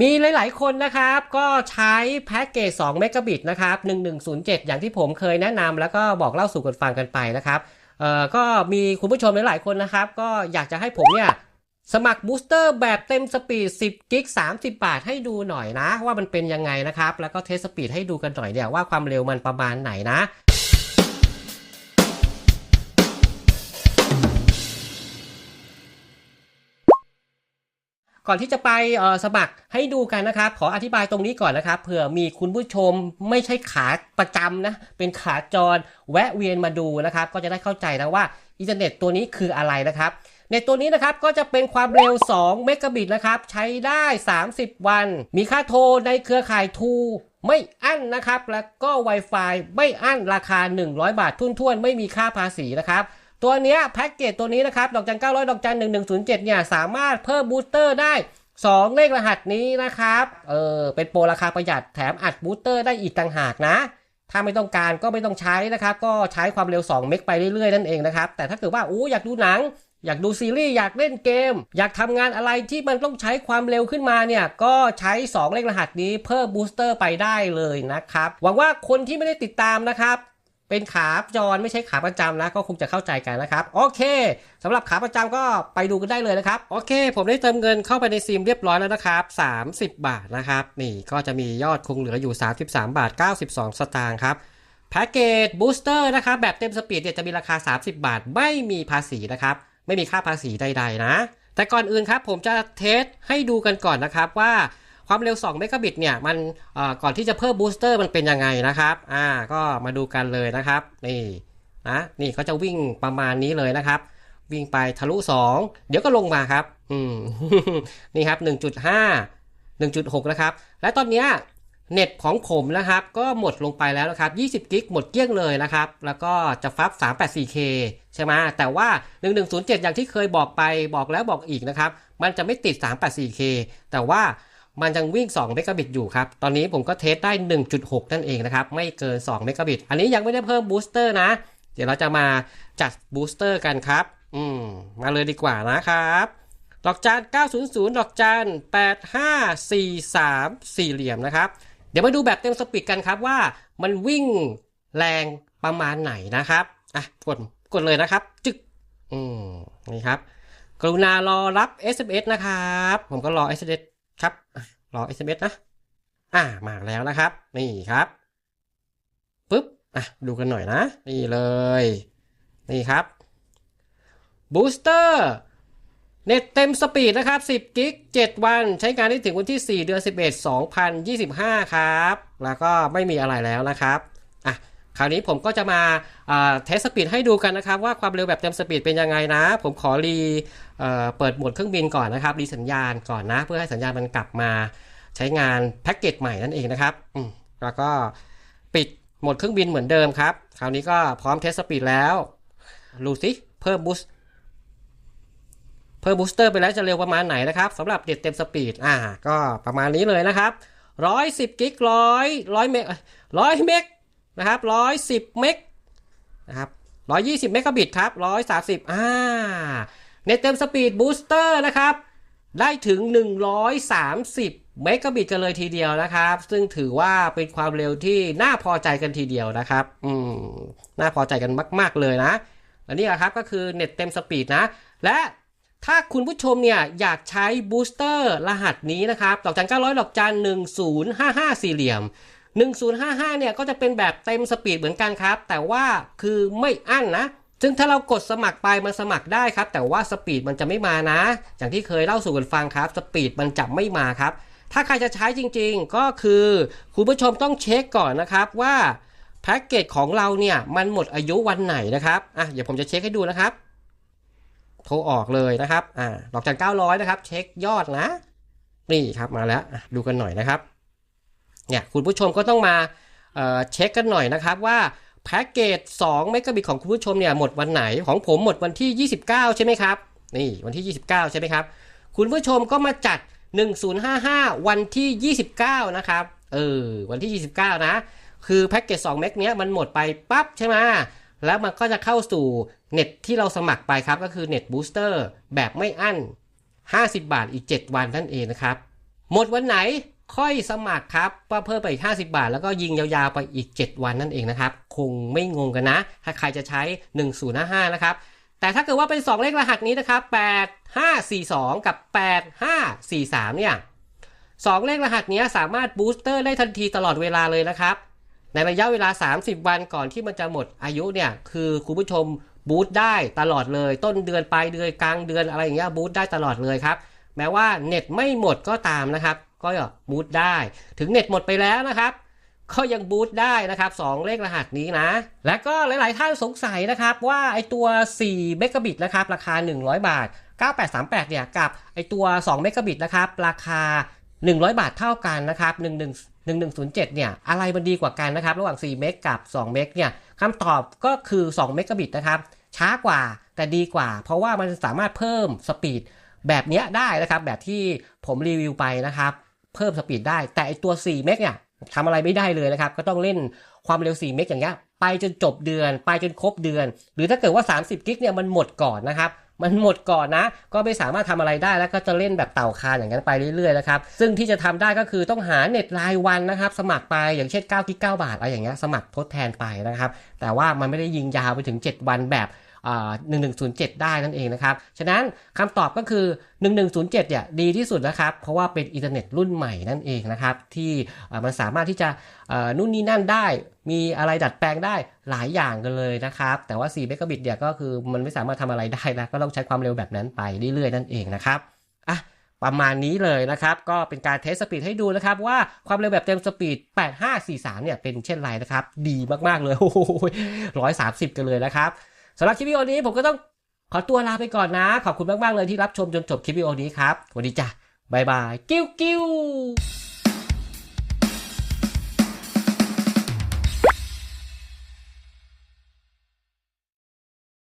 มีหลาย ๆ คนนะครับ ก็ใช้แพ็กเกจ2เมกะบิตนะครับ1107 อย่างที่ผมเคยแนะนำแล้วก็บอกเล่าสู่กันฟังกันไปนะครับเอ่อก็มีคุณผู้ชมหลาย ๆ คนนะครับ ก็อยากจะให้ผมเนี่ย สมัครบูสเตอร์แบบเต็มสปีด 10 กิก 30 บาทให้ดูหน่อยนะ ว่ามันเป็นยังไงนะครับ แล้วก็เทสสปีดให้ดูกันหน่อยเนี่ยว่าความเร็วมันประมาณไหนนะ ก่อนที่จะไปสมัครให้ดูกันนะครับขออธิบายตรงนี้ก่อนนะครับเผื่อมีคุณผู้ชมไม่ใช่ขาประจำนะเป็นขาจรแวะเวียนมาดูนะครับ ก็จะได้เข้าใจนะว่าอินเทอร์เน็ตตัวนี้คืออะไรนะครับเน็ตตัวนี้นะครับก็จะเป็นความเร็ว 2 เมกะบิตนะครับ ใช้ได้ 30 วัน มีค่าโทรในเครือข่ายทูไม่อั้นนะครับ แล้วก็ Wi-Fi ไม่อั้นราคา 100 บาททุ่นๆ ไม่มีค่าภาษีนะครับ ตัวเนี้ยแพ็กเกจตัวนี้นะครับ ดอกจัน900ดอกจัน1107เนี่ยสามารถเพิ่มบูสเตอร์ได้2เลขรหัสนี้นะครับ เออ เป็นโปรราคาประหยัดแถมอัดบูสเตอร์ได้อีกต่างหากนะ ถ้าไม่ต้องการก็ไม่ต้องใช้นะครับ ก็ใช้ความเร็ว 2 เมกไปเรื่อยๆ นั่นเองนะครับ แต่ถ้าเกิดว่าอู้อยากดูหนัง อยากดูซีรีส์ อยากเล่นเกม อยากทำงานอะไรที่มันต้องใช้ความเร็วขึ้นมาเนี่ย ก็ใช้ 2 เลขรหัสนี้เพิ่มบูสเตอร์ไปได้เลยนะครับ หวังว่าคนที่ไม่ได้ติดตามนะครับ เป็นขาจรไม่ใช่ขาประจำนะก็คงจะเข้าใจกันนะครับ โอเคสำหรับขาประจำก็ไปดูกันได้เลยนะครับ โอเค ผมได้เติมเงินเข้าไปในซิมเรียบร้อยแล้วนะครับ 30 บาทนะครับ นี่ก็จะมียอดคงเหลืออยู่ 33 บาท 92 สตางค์ครับแพ็กเกจบูสเตอร์นะครับแบบเต็มสปีดเนี่ยจะมีราคา 30 บาท ไม่มีภาษีนะครับ ไม่มีค่าภาษีใดๆนะ แต่ก่อนอื่นครับผมจะเทสให้ดูกันก่อนนะครับว่า ความเร็ว2เมกะบิตเนี่ยมันก่อนที่จะเพิ่มบูสเตอร์มันเป็นยังไงนะครับอ่าก็มาดูกันเลยนะครับนี่นะนี่เขาจะวิ่งประมาณนี้เลยนะครับ วิ่งไปทะลุ 2 เดี๋ยวก็ลงมาครับอืมนี่ครับ 1.5 1.6 นะครับ และตอนเนี้ยเน็ตของผมนะครับก็หมดลงไปแล้วนะครับ20กิกหมดเกลี้ยงเลยนะครับ แล้วก็จะฟับ 384K ใช่ไหมแต่ว่า 1107 อย่างที่เคยบอกไปบอกแล้วบอกอีกนะครับ มันจะไม่ติด 384K แต่ว่า มันยังวิ่ง2เมกะบิตอยู่ครับ ตอนนี้ผมก็เทสได้ 1.6 นั่นเองนะครับ ไม่เกิน2เมกะบิต อันนี้ยังไม่ได้เพิ่มบูสเตอร์นะ เดี๋ยวเราจะมาจัดบูสเตอร์กันครับ อืม มาเลยดีกว่านะครับ ดอกจาน 900 ดอกจาน 8543 สี่เหลี่ยมนะครับ เดี๋ยวมาดูแบบเต็มสปีดกันครับว่ามันวิ่งแรงประมาณไหนนะครับ อะ กด กดเลยนะครับ จึก อืม นี่ครับ กรุณารอรับ SMS นะครับ ผมก็รอ SMS ครับอะรอ SMS นะ อ่ามาแล้วนะครับ นี่ครับปึ๊บอะดูกันหน่อยนะ นี่เลย นี่ครับบูสเตอร์เน็ตเต็มสปีดนะครับ 10 กิก 7 วัน ใช้งานได้ถึงวันที่ 4 เดือน 11 2025 ครับ แล้วก็ไม่มีอะไรแล้วนะครับ คราวนี้ผมก็จะมาเทสสปีดให้ดูกันนะครับ ว่าความเร็วแบบเต็มสปีดเป็นยังไงนะ ผมขอรีเอเปิดโหมดเครื่องบินก่อนนะครับรีสัญญาณก่อนนะ เพื่อให้สัญญาณมันกลับมาใช้งานแพ็กเกจใหม่นั่นเองนะครับแล้วก็ปิดโหมดเครื่องบินเหมือนเดิมครับ คราวนี้ก็พร้อมเทสสปีดแล้วดูสิเพิ่มบูสเพิ่มบูสเตอร์ไปแล้วจะเร็วประมาณไหนนะครับสำหรับเด็ดเต็มสปีดอ่า ก็ประมาณนี้เลยนะครับร้อยสิบกิกร้อยร้อยเมกร้อยเมก นะครับร้อยสิบเมกนะครับร้อยยี่สิบเมกะบิตครับร้อยสามสิบอ่าเน็ตเต็มสปีดบูสเตอร์นะครับ ได้ถึง 130 เมกะบิตกันเลยทีเดียวนะครับ ซึ่งถือว่าเป็นความเร็วที่น่าพอใจกันทีเดียวนะครับ อืม น่าพอใจกันมาก ๆ เลยนะ และนี่แหละครับก็คือเน็ตเต็มสปีดนะ และถ้าคุณผู้ชมเนี่ยอยากใช้บูสเตอร์รหัสนี้นะครับ ดอกจัน900ดอกจัน1055สี่เหลี่ยม 1055เนี่ยก็จะเป็นแบบเต็มสปีดเหมือนกันครับ แต่ว่าคือไม่อั้นนะซึ่งถ้าเรากดสมัครไปมันสมัครได้ครับ แต่ว่าสปีดมันจะไม่มานะ อย่างที่เคยเล่าสู่กันฟังครับ สปีดมันจะไม่มาครับ ถ้าใครจะใช้จริงๆ ก็คือคุณผู้ชมต้องเช็คก่อนนะครับว่าแพ็กเกจของเราเนี่ยมันหมดอายุวันไหนนะครับอะเดี๋ยวผมจะเช็คให้ดูนะครับ โทรออกเลยนะครับอ่าดอกจัน900 นะครับ เช็คยอดนะ นี่ครับมาแล้วดูกันหน่อยนะครับ เนี่ยคุณผู้ชมก็ต้องมาเเช็คกันหน่อยนะครับว่าแพ็กเกจ2เมกะบิตของคุณผู้ชมเนี่ยหมดวันไหนของผมหมดวันที่ 29 ใช่ไหมครับ นี่วันที่ 29 ใช่ไหมครับ คุณผู้ชมก็มาจัด 1055 วันที่ 29 นะครับ เออ วันที่ 29 นะ คือแพ็กเกจ2เมกเนี้ยมันหมดไปปั๊บใช่ไหมแล้วมันก็จะเข้าสู่เน็ตที่เราสมัครไปครับ ก็คือเน็ตบูสเตอร์แบบไม่อั้น 50 บาทอีก 7 วันนั่นเองนะครับ หมดวันไหน ค่อยสมัครครับว่าเพิ่มไปอีก 50 บาท แล้วก็ยิงยาวๆไปอีก 7 วันนั่นเองนะครับ คงไม่งงกันนะ ถ้าใครจะใช้ 1055 นะครับ แต่ถ้าเกิดว่าเป็น 2 เลขรหัสนี้นะครับ 8542 กับ 8543 เนี่ย 2 เลขรหัสนี้สามารถบูสเตอร์ได้ทันทีตลอดเวลาเลยนะครับ ในระยะเวลา 30 วันก่อนที่มันจะหมดอายุเนี่ย คือคุณผู้ชมบูสต์ได้ตลอดเลย ต้นเดือนปลายเดือนกลางเดือนอะไรอย่างเงี้ยบูสต์ได้ตลอดเลยครับ แม้ว่าเน็ตไม่หมดก็ตามนะครับ ก็บูตได้ ถึงเน็ตหมดไปแล้วนะครับก็ยังบูตได้นะครับ2เลขรหัสนี้นะ และก็หลาย ๆ ท่านสงสัยนะครับว่าไอตัว4เมกะบิตนะครับราคา 100 บาท 9838 เนี่ยกับไอตัว2เมกะบิตนะครับราคา 100 บาทเท่ากันนะครับ11 1107 เนี่ยอะไรมันดีกว่ากันนะครับระหว่าง 4 เมกกับ 2 เมกเนี่ยคำตอบก็คือ 2 เมกะบิตนะครับช้ากว่าแต่ดีกว่า เพราะว่ามันสามารถเพิ่มสปีดแบบเนี้ยได้นะครับแบบที่ผมรีวิวไปนะครับ เพิ่มสปีดได้ แต่ไอตัว4เมกเนี่ยทำอะไรไม่ได้เลยนะครับ ก็ต้องเล่นความเร็ว 4 เมกอย่างเงี้ยไปจนจบเดือน ไปจนครบเดือน หรือถ้าเกิดว่า 30 กิกเนี่ยมันหมดก่อนนะครับมันหมดก่อนนะ ก็ไม่สามารถทำอะไรได้แล้วก็จะเล่นแบบเต่าคานอย่างนั้นไปเรื่อยๆนะครับ ซึ่งที่จะทำได้ก็คือต้องหาเน็ตรายวันนะครับ สมัครไปอย่างเช่น9กิก9บาทอะไรอย่างเงี้ยสมัครทดแทนไปนะครับ แต่ว่ามันไม่ได้ยิงยาวไปถึง 7 วันแบบ หนึ่งหนึ่งศูนย์เจ็ดได้นั่นเองนะครับ ฉะนั้นคำตอบก็คือ 1107 เนี่ยดีที่สุดนะครับ เพราะว่าเป็นอินเทอร์เน็ตรุ่นใหม่นั่นเองนะครับ ที่มันสามารถที่จะนู่นนี่นั่นได้ มีอะไรดัดแปลงได้หลายอย่างกันเลยนะครับ แต่ว่า4เมกะบิตเนี่ยก็คือมันไม่สามารถทำอะไรได้แล้วก็ต้องใช้ความเร็วแบบนั้นไปเรื่อยๆนั่นเองนะครับอะประมาณนี้เลยนะครับ ก็เป็นการเทสสปีดให้ดูนะครับ ว่าความเร็วแบบเต็มสปีด 8543 เนี่ยเป็นเช่นไรนะครับ ดีมาก ๆ เลยโอ้โหร้อยสามสิบกันเลยนะครับ สำหรับคลิปวิดีโอนี้ผมก็ต้องขอตัวลาไปก่อนนะ ขอบคุณมาก ๆ เลยที่รับชมจนจบคลิปวิดีโอนี้ครับสวัสดีจ้ะบายบาย กิ้วกิ้ว